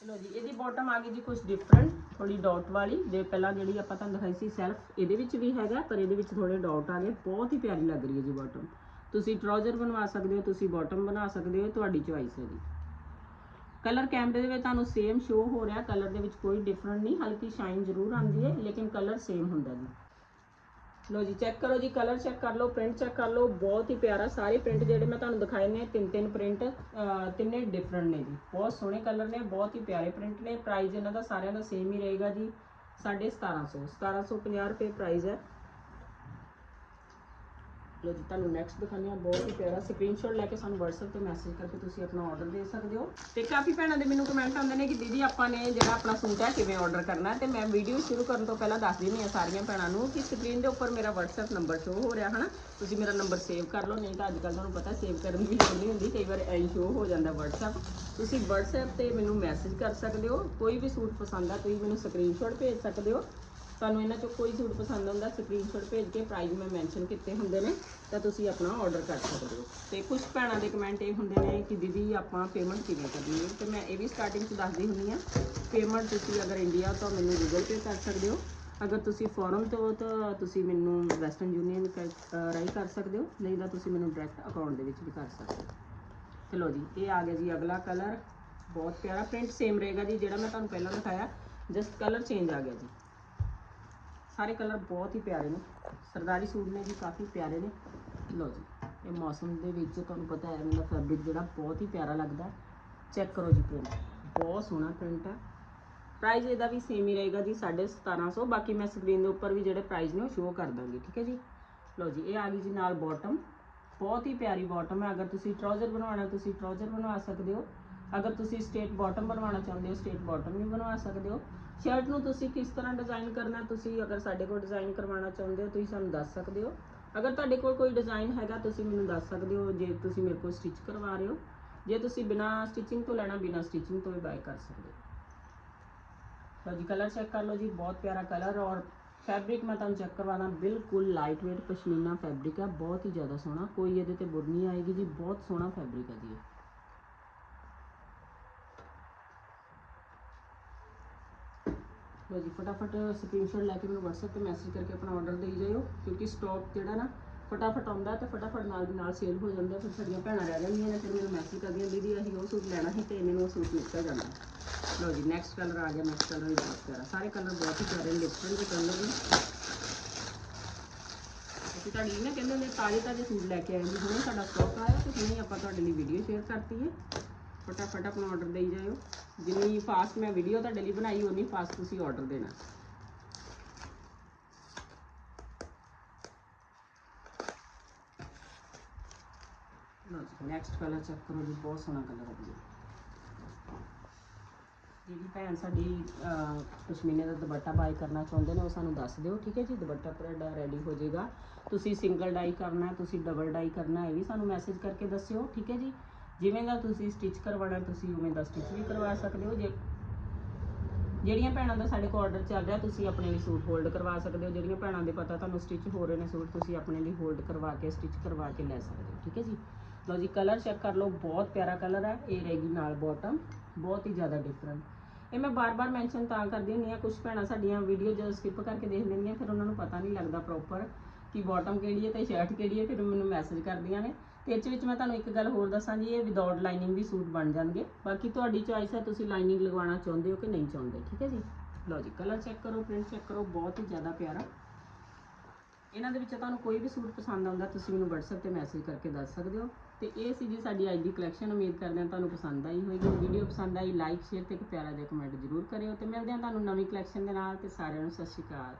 ਚਲੋ ਜੀ, ਇਹਦੀ ਬਾਟਮ ਆ ਗਈ ਜੀ ਕੁਝ ਡਿਫਰੈਂਟ ਥੋੜੀ ਡਾਟ ਵਾਲੀ। ਜੇ ਪਹਿਲਾਂ ਜਿਹੜੀ ਆਪਾਂ ਤੁਹਾਨੂੰ ਦਿਖਾਈ ਸੀ ਸੈਲਫ ਇਹਦੇ ਵਿੱਚ ਵੀ ਹੈਗਾ, ਪਰ ਇਹਦੇ ਵਿੱਚ ਥੋੜੇ ਡਾਟ ਆ ਗਏ। ਬਹੁਤ ਹੀ ਪਿਆਰੀ ਲੱਗ ਰਹੀ ਹੈ ਜੀ ਬਾਟਮ ਤੁਸੀਂ ਟਰਾਊਜ਼ਰ ਬਣਵਾ ਸਕਦੇ ਹੋ, ਤੁਸੀਂ ਬਾਟਮ ਬਣਾ ਸਕਦੇ ਹੋ ਤੁਹਾਡੀ ਚੁਆਇਸ ਹੈ ਜੀ। ਕਲਰ ਕੈਮਰੇ ਦੇ ਵਿੱਚ ਤੁਹਾਨੂੰ ਸੇਮ ਸ਼ੋ ਹੋ ਰਿਹਾ ਕਲਰ ਦੇ ਵਿੱਚ ਕੋਈ ਡਿਫਰੈਂਟ ਨਹੀਂ, ਹਲਕੀ ਸ਼ਾਈਨ ਜ਼ਰੂਰ ਆਉਂਦੀ ਹੈ, ਲੇਕਿਨ ਕਲਰ ਸੇਮ ਹੁੰਦਾ ਜੀ। ਲੋ ਜੀ ਚੈੱਕ ਕਰੋ ਜੀ ਕਲਰ ਚੈੱਕ ਕਰ ਲਓ ਪ੍ਰਿੰਟ ਚੈੱਕ ਕਰ ਲਓ, ਬਹੁਤ ਹੀ ਪਿਆਰਾ ਸਾਰੇ ਪ੍ਰਿੰਟ ਜਿਹੜੇ ਮੈਂ ਤੁਹਾਨੂੰ ਦਿਖਾਏ ਨੇ, ਤਿੰਨ ਤਿੰਨ ਪ੍ਰਿੰਟ ਤਿੰਨੇ ਡਿਫਰੈਂਟ ਨੇ ਜੀ। ਬਹੁਤ ਸੋਹਣੇ ਕਲਰ ਨੇ, ਬਹੁਤ ਹੀ ਪਿਆਰੇ ਪ੍ਰਿੰਟ ਨੇ ਪ੍ਰਾਈਸ ਇਹਨਾਂ ਦਾ ਸਾਰਿਆਂ ਦਾ ਸੇਮ ਹੀ ਰਹੇਗਾ ਜੀ 1750 1750 ਰੁਪਏ ਪ੍ਰਾਈਸ ਹੈ। ਲੋ ਜੀ, ਤੁਹਾਨੂੰ ਨੈਕਸਟ ਦਿਖਾਉਂਦੇ ਹਾਂ, ਬਹੁਤ ਹੀ ਪਿਆਰਾ ਸਕਰੀਨਸ਼ਾਟ ਲੈ ਕੇ ਸਾਨੂੰ WhatsApp ਤੇ ਮੈਸੇਜ ਕਰਕੇ ਤੁਸੀਂ ਆਪਣਾ ਆਰਡਰ ਦੇ ਸਕਦੇ ਹੋ। ਤੇ ਕਾਫੀ ਭੈਣਾਂ ਦੇ ਮੈਨੂੰ ਕਮੈਂਟ ਆਉਂਦੇ ਨੇ ਕਿ ਦੀਦੀ ਆਪਾਂ ਨੇ ਜਿਹੜਾ ਆਪਣਾ ਸੂਟ ਹੈ ਕਿਵੇਂ ਆਰਡਰ ਕਰਨਾ ਹੈ। ਤੇ ਮੈਂ ਵੀਡੀਓ ਸ਼ੁਰੂ ਕਰਨ ਤੋਂ ਪਹਿਲਾਂ ਦੱਸ ਦਿੰਦੀ ਹਾਂ ਸਾਰੀਆਂ ਭੈਣਾਂ ਨੂੰ ਕਿ ਸਕਰੀਨ ਦੇ ਉੱਪਰ ਮੇਰਾ WhatsApp ਨੰਬਰ ਸ਼ੋ ਹੋ ਰਿਹਾ, ਹਨਾ? ਤੁਸੀਂ ਮੇਰਾ ਨੰਬਰ ਸੇਵ ਕਰ ਲਓ, ਨਹੀਂ ਤਾਂ ਅੱਜ ਕੱਲ੍ਹ ਤੁਹਾਨੂੰ ਪਤਾ ਸੇਵ ਕਰਨ ਦੀ ਲੋੜ ਨਹੀਂ ਹੁੰਦੀ, ਕਈ ਵਾਰ ਐਂ ਸ਼ੋ ਹੋ ਜਾਂਦਾ WhatsApp ਤੁਸੀਂ WhatsApp ਤੇ ਮੈਨੂੰ ਮੈਸੇਜ ਕਰ ਸਕਦੇ ਹੋ, ਕੋਈ ਵੀ ਸੂਟ ਪਸੰਦ ਆ, ਤੁਸੀਂ ਮੈਨੂੰ ਸਕਰੀਨਸ਼ਾਟ ਭੇਜ ਸਕਦੇ ਹੋ। ਤੁਹਾਨੂੰ ਇਹਨਾਂ ਚੋਂ ਕੋਈ ਸੂਟ ਪਸੰਦ ਆਉਂਦਾ ਸਕਰੀਨਸ਼ਾਟ ਭੇਜ ਕੇ ਪ੍ਰਾਈਸ ਮੈਂ ਮੈਂਸ਼ਨ ਕੀਤੇ ਹੁੰਦੇ ਨੇ, ਤਾਂ ਤੁਸੀਂ ਆਪਣਾ ਆਰਡਰ ਕਰ ਸਕਦੇ ਹੋ। ਤੇ ਕੁਝ ਭੈਣਾਂ ਦੇ ਕਮੈਂਟ ਇਹ ਹੁੰਦੇ ਨੇ ਕਿ ਦੀਦੀ ਆਪਾਂ ਪੇਮੈਂਟ ਕਿਵੇਂ ਕਰਨੀ ਹੈ? ਤੇ ਮੈਂ ਇਹ ਵੀ ਸਟਾਰਟਿੰਗ 'ਚ ਦੱਸਦੀ ਹੁੰਦੀ ਆ ਪੇਮੈਂਟ ਤੁਸੀਂ ਅਗਰ ਇੰਡੀਆ ਤੋਂ ਮੈਨੂੰ ਗੂਗਲ ਪੇ ਕਰ ਸਕਦੇ ਹੋ। ਅਗਰ ਤੁਸੀਂ ਫੋਰਨ ਤੋਂ ਹੋ, ਤਾਂ ਤੁਸੀਂ ਮੈਨੂੰ ਵੈਸਟਰਨ ਯੂਨੀਅਨ ਰਾਹੀਂ ਕਰ ਸਕਦੇ ਹੋ, ਨਹੀਂ ਤਾਂ ਤੁਸੀਂ ਮੈਨੂੰ ਡਾਇਰੈਕਟ ਅਕਾਊਂਟ ਦੇ ਵਿੱਚ ਵੀ ਕਰ ਸਕਦੇ ਹੋ। ਚਲੋ ਜੀ, ਇਹ ਆ ਗਿਆ ਜੀ ਅਗਲਾ ਕਲਰ ਬਹੁਤ ਪਿਆਰਾ ਪ੍ਰਿੰਟ ਸੇਮ ਰਹੇਗਾ ਜੀ, ਜਿਹੜਾ ਮੈਂ ਤੁਹਾਨੂੰ ਪਹਿਲਾਂ ਦਿਖਾਇਆ। ਜਸਟ ਕਲਰ ਚੇਂਜ ਆ ਗਿਆ ਜੀ। ਸਾਰੇ ਕਲਰ ਬਹੁਤ ਹੀ ਪਿਆਰੇ ਨੇ। ਸਰਦਾਰੀ ਸੂਟ ਨੇ ਜੀ, ਕਾਫੀ ਪਿਆਰੇ ਨੇ। ਲਓ ਜੀ, ਇਹ ਮੌਸਮ ਦੇ ਵਿੱਚ ਤੁਹਾਨੂੰ ਪਤਾ ਹੈ ਮੇਰਾ ਫੈਬਰਿਕ ਜਿਹੜਾ ਬਹੁਤ ਹੀ ਪਿਆਰਾ ਲੱਗਦਾ ਚੈੱਕ ਕਰੋ ਜੀ ਪ੍ਰਿੰਟ ਬਹੁਤ ਸੋਹਣਾ ਪ੍ਰਿੰਟ ਹੈ। ਪ੍ਰਾਈਸ ਇਹਦਾ ਵੀ ਸੇਮ ਹੀ ਰਹੇਗਾ ਜੀ 1750 ਬਾਕੀ ਮੈਂ ਸਕਰੀਨ ਦੇ ਉੱਪਰ ਵੀ ਜਿਹੜੇ ਪ੍ਰਾਈਸ ਨੇ ਉਹ ਸ਼ੋਅ ਕਰ ਦਾਂਗੀ, ਠੀਕ ਹੈ ਜੀ? ਲਓ ਜੀ, ਇਹ ਆ ਗਈ ਜੀ ਨਾਲ ਬਾਟਮ ਬਹੁਤ ਹੀ ਪਿਆਰੀ ਬਾਟਮ ਹੈ। ਅਗਰ ਤੁਸੀਂ ਟਰਾਊਜ਼ਰ ਬਣਵਾਉਣਾ, ਤੁਸੀਂ ਟਰਾਊਜ਼ਰ ਬਣਵਾ ਸਕਦੇ ਹੋ। ਅਗਰ ਤੁਸੀਂ ਸਟੇਟ ਬਾਟਮ ਬਣਵਾਉਣਾ ਚਾਹੁੰਦੇ ਹੋ ਸਟੇਟ ਬਾਟਮ ਵੀ ਬਣਵਾ ਸਕਦੇ ਹੋ। ਸ਼ਰਟ ਨੂੰ ਤੁਸੀਂ ਕਿਸ ਤਰ੍ਹਾਂ ਡਿਜ਼ਾਈਨ ਕਰਨਾ ਤੁਸੀਂ ਅਗਰ ਸਾਡੇ ਕੋਲ ਡਿਜ਼ਾਈਨ ਕਰਵਾਉਣਾ ਚਾਹੁੰਦੇ ਹੋ, ਤੁਸੀਂ ਸਾਨੂੰ ਦੱਸ ਸਕਦੇ ਹੋ। ਅਗਰ ਤੁਹਾਡੇ ਕੋਲ ਕੋਈ ਡਿਜ਼ਾਈਨ ਹੈਗਾ, ਤੁਸੀਂ ਮੈਨੂੰ ਦੱਸ ਸਕਦੇ ਹੋ, ਜੇ ਤੁਸੀਂ ਮੇਰੇ ਕੋਲ ਸਟਿਚ ਕਰਵਾ ਰਹੇ ਹੋ। ਜੇ ਤੁਸੀਂ ਬਿਨਾ ਸਟਿਚਿੰਗ ਤੋਂ ਲੈਣਾ, ਬਿਨਾ ਸਟਿਚਿੰਗ ਤੋਂ ਵੀ ਬਾਈ ਕਰ ਸਕਦੇ ਹੋ। ਲਓ ਜੀ ਕਲਰ ਚੈੱਕ ਕਰ ਲਓ ਜੀ, ਬਹੁਤ ਪਿਆਰਾ ਕਲਰ ਔਰ ਫੈਬਰਿਕ ਮੈਂ ਤੁਹਾਨੂੰ ਚੈੱਕ ਕਰਵਾਣਾ ਬਿਲਕੁਲ ਲਾਈਟ weight ਪਸ਼ਮੀਨਾ ਫੈਬਰਿਕ ਹੈ, ਬਹੁਤ ਹੀ ਜ਼ਿਆਦਾ ਸੋਹਣਾ, ਕੋਈ ਇਹਦੇ ਤੇ ਬੁਰ ਨਹੀਂ ਆਏਗੀ ਜੀ, ਬਹੁਤ ਸੋਹਣਾ ਫੈਬਰਿਕ ਹੈ ਜੀ ਲਓ ਜੀ, ਫਟਾਫਟ ਸਕਰੀਨਸ਼ਾਟ ਲੈ ਕੇ ਮੈਨੂੰ WhatsApp ਤੇ ਮੈਸੇਜ ਕਰਕੇ ਆਪਣਾ ਆਰਡਰ ਦੇਈ ਜਾਇਓ, ਕਿਉਂਕਿ ਸਟਾਕ ਜਿਹੜਾ ਨਾ ਫਟਾਫਟ ਆਉਂਦਾ ਤੇ ਫਟਾਫਟ ਨਾਲ ਦੀ ਨਾਲ ਸੇਲ ਹੋ ਜਾਂਦਾ, ਫਿਰ ਸਾਡੀਆਂ ਭੈਣਾਂ ਰਹਿ ਜਾਂਦੀਆਂ ਨੇ, ਫਿਰ ਮੈਨੂੰ ਮੈਸੇਜ ਕਰਦੀਆਂ, ਦੀਦੀ, ਅਸੀਂ ਉਹ ਸੂਟ ਲੈਣਾ ਸੀ ਤੇ ਮੈਨੂੰ ਉਹ ਸੂਟ ਨਿਕਲ ਜਾਂਦਾ। ਲਓ ਜੀ ਨੈਕਸਟ ਕਲਰ ਆ ਗਿਆ ਨੈਕਸਟ ਕਲਰ ਵੀ ਬਹੁਤ ਪਿਆਰਾ ਸਾਰੇ ਕਲਰ ਬਹੁਤ ਹੀ ਪਿਆਰੇ ਨੇ ਡਿਫਰੈਂਟ ਦੇ ਕਲਰ ਨੇ। ਅਸੀਂ ਤੁਹਾਡੀ ਨਾ ਕਹਿੰਦੇ ਨੇ ਤਾਜ਼ੇ ਤਾਜ਼ੇ ਸੂਟ ਲੈ ਕੇ ਆਏ ਜੀ ਹੁਣੇ ਸਾਡਾ ਸਟਾਕ ਆਇਆ ਤੇ ਹੁਣੇ ਆਪਾਂ ਤੁਹਾਡੇ ਲਈ ਵੀਡੀਓ ਸ਼ੇਅਰ ਕਰਤੀ ਹੈ। ਫਟਾਫਟ ਆਪਣਾ ਆਰਡਰ ਦੇਈ ਜਾਇਓ। ਜਿੰਨੀ ਫਾਸਟ ਮੈਂ ਵੀਡੀਓ ਤੁਹਾਡੇ ਲਈ ਬਣਾਈ ਉਨੀ ਫਾਸਟ ਤੁਸੀਂ ਆਰਡਰ ਦੇਣਾ। ਨੈਕਸਟ ਕਲਰ ਚੈੱਕ ਕਰੋ ਜੀ, ਬਹੁਤ ਸੋਹਣਾ ਕਲਰ ਹੈ ਜੀ। ਜਿਹੜੀ ਭੈਣ ਸਾਡੀ ਪਸ਼ਮੀਨੇ ਦਾ ਦੁਪੱਟਾ ਬਾਈ ਕਰਨਾ ਚਾਹੁੰਦੇ ਨੇ, ਉਹ ਸਾਨੂੰ ਦੱਸ ਦਿਓ, ਠੀਕ ਹੈ ਜੀ? ਦੁਪੱਟਾ ਤੁਹਾਡਾ ਰੈਡੀ ਹੋ ਜਾਏਗਾ। ਤੁਸੀਂ ਸਿੰਗਲ ਡਾਈ ਕਰਨਾ, ਤੁਸੀਂ ਡਬਲ ਡਾਈ ਕਰਨਾ, ਇਹ ਵੀ ਸਾਨੂੰ ਮੈਸੇਜ ਕਰਕੇ ਦੱਸਿਓ, ਠੀਕ ਹੈ ਜੀ? ਜਿਵੇਂ ਦਾ ਤੁਸੀਂ ਸਟਿਚ ਕਰਵਾਉਣਾ, ਤੁਸੀਂ ਉਵੇਂ ਦਾ ਸਟਿਚ ਵੀ ਕਰਵਾ ਸਕਦੇ ਹੋ। ਜੇ ਜਿਹੜੀਆਂ ਭੈਣਾਂ ਦਾ ਸਾਡੇ ਕੋਲ ਆਰਡਰ ਚੱਲ ਰਿਹਾ, ਤੁਸੀਂ ਆਪਣੇ ਲਈ ਸੂਟ ਹੋਲਡ ਕਰਵਾ ਸਕਦੇ ਹੋ। ਜਿਹੜੀਆਂ ਭੈਣਾਂ ਦੇ ਪਤਾ ਤੁਹਾਨੂੰ ਸਟਿਚ ਹੋ ਰਹੇ ਨੇ ਸੂਟ, ਤੁਸੀਂ ਆਪਣੇ ਲਈ ਹੋਲਡ ਕਰਵਾ ਕੇ ਸਟਿਚ ਕਰਵਾ ਕੇ ਲੈ ਸਕਦੇ ਹੋ। ਠੀਕ ਹੈ ਜੀ? ਲਓ ਜੀ ਕਲਰ ਚੈੱਕ ਕਰ ਲਓ। ਬਹੁਤ ਪਿਆਰਾ ਕਲਰ ਹੈ। ਇਹ ਰਹੇਗੀ ਨਾਲ ਬਾਟਮ ਬਹੁਤ ਹੀ ਜ਼ਿਆਦਾ ਡਿਫਰੈਂਟ ਇਹ ਮੈਂ ਬਾਰ-ਬਾਰ ਮੈਂਸ਼ਨ ਤਾਂ ਕਰਦੀ ਹੁੰਦੀ ਆ ਕੁਝ ਭੈਣਾਂ ਸਾਡੀਆਂ ਵੀਡੀਓ ਜਦੋਂ ਸਕਿਪ ਕਰਕੇ ਦੇਖ ਲੈਂਦੀਆਂ, ਫਿਰ ਉਹਨਾਂ ਨੂੰ ਪਤਾ ਨਹੀਂ ਲੱਗਦਾ ਪ੍ਰੋਪਰ ਕਿ ਬਾਟਮ ਕਿਹੜੀ ਹੈ ਤੇ ਸ਼ਰਟ ਕਿਹੜੀ ਹੈ। ਫਿਰ ਮੈਨੂੰ ਮੈਸੇਜ ਕਰਦੀਆਂ ਨੇ। ਤੇ ਇਹ ਵਿੱਚ ਮੈਂ ਤੁਹਾਨੂੰ ਇੱਕ ਗੱਲ ਹੋਰ ਦੱਸਾਂ ਜੀ, ਇਹ ਵਿਦਆਊਟ ਲਾਈਨਿੰਗ ਵੀ ਸੂਟ ਬਣ ਜਾਣਗੇ। ਬਾਕੀ ਤੁਹਾਡੀ ਚੋਇਸ ਹੈ, ਤੁਸੀਂ ਲਾਈਨਿੰਗ ਲਗਵਾਉਣਾ ਚਾਹੁੰਦੇ ਹੋ ਕਿ ਨਹੀਂ ਚਾਹੁੰਦੇ, ਠੀਕ ਹੈ ਜੀ? ਲਓ ਜੀ ਕਲਰ ਚੈੱਕ ਕਰੋ ਪ੍ਰਿੰਟ ਚੈੱਕ ਕਰੋ, ਬਹੁਤ ਹੀ ਜ਼ਿਆਦਾ ਪਿਆਰਾ। ਇਹਨਾਂ ਦੇ ਵਿੱਚ ਤੁਹਾਨੂੰ ਕੋਈ ਵੀ ਸੂਟ ਪਸੰਦ ਆਉਂਦਾ, ਤੁਸੀਂ ਮੈਨੂੰ WhatsApp ਤੇ ਮੈਸੇਜ ਕਰਕੇ ਦੱਸ ਸਕਦੇ ਹੋ। ਤੇ ਇਹ ਸੀ ਜੀ ਸਾਡੀ ਅੱਜ ਦੀ ਕਲੈਕਸ਼ਨ ਉਮੀਦ ਕਰਦੇ ਹਾਂ ਤੁਹਾਨੂੰ ਪਸੰਦ ਆਈ ਹੋਵੇਗੀ। ਵੀਡੀਓ ਪਸੰਦ ਆਈ ਲਾਈਕ ਸ਼ੇਅਰ ਤੇ ਇੱਕ ਪਿਆਰਾ ਜਿਹਾ ਕਮੈਂਟ ਜ਼ਰੂਰ ਕਰਿਓ। ਤੇ ਮਿਲਦੇ ਹਾਂ ਤੁਹਾਨੂੰ ਨਵੀਂ ਕਲੈਕਸ਼ਨ ਦੇ ਨਾਲ, ਤੇ ਸਾਰਿਆਂ ਨੂੰ ਸਤਿ ਸ਼੍ਰੀ ਅਕਾਲ।